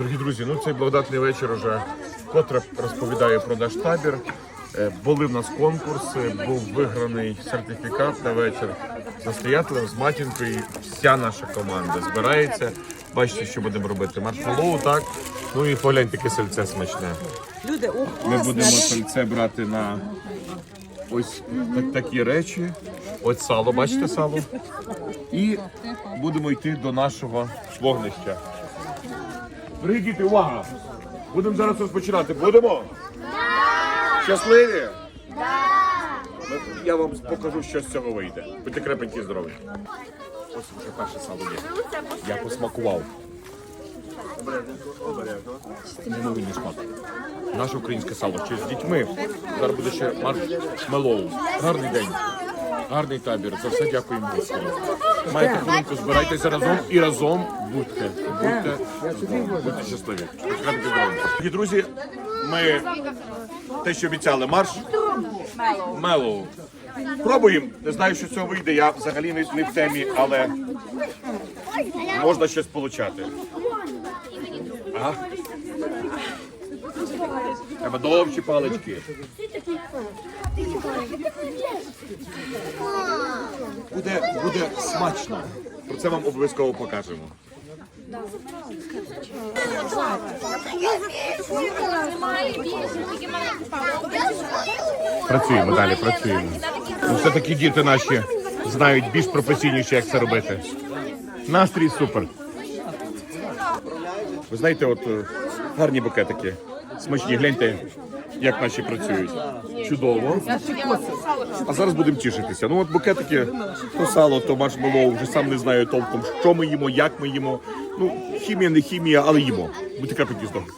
Дорогі друзі, ну цей благодатний вечір вже вкотре розповідає про наш табір. Е, Були в нас конкурси, був виграний сертифікат на вечір з настоятелем, з матінкою. І Вся наша команда збирається. Бачите, що будемо робити. Маршмеллоу, так. Ну і погляньте, яке сельце смачне. Люди, о, Ми будемо сельце брати на ось так- такі речі. Ось сало, бачите сало? І будемо йти до нашого вогнища. Дорогі діти, увага! Будемо зараз розпочинати. Будемо? Щасливі? Ми- Я вам покажу, що з цього вийде. Будьте крепенькі здорові. Ось вже перше сало є. Я посмакував. Неймовірний смак. Наше українське сало ще з дітьми. Зараз буде ще маршмеллоу. Гарний день. Гарний табір. За все дякуємо. Маєте хвилинку, збирайтеся разом і разом будьте. Будьте, будьте щасливі. Дорогі друзі, ми те, що обіцяли, марш Мелоу. Пробуємо. Не знаю, що цього вийде. Я взагалі не, не в темі, але можна щось получати. Ага. Треба довші палички. Буде, буде смачно. Про це вам обов'язково покажемо. Працюємо далі, працюємо. Ну, все-таки діти наші знають більш професійніше, як це робити. Настрій супер. Ви знаєте, от е, гарні букетики. Смачні, гляньте, як наші працюють. Чудово. А зараз будемо тішитися. Ну от букетики, то сало, то маршмеллоу, вже сам не знаю толком, що ми їмо, як ми їмо. Ну, хімія, не хімія, але їмо. Будьте капітні здорові.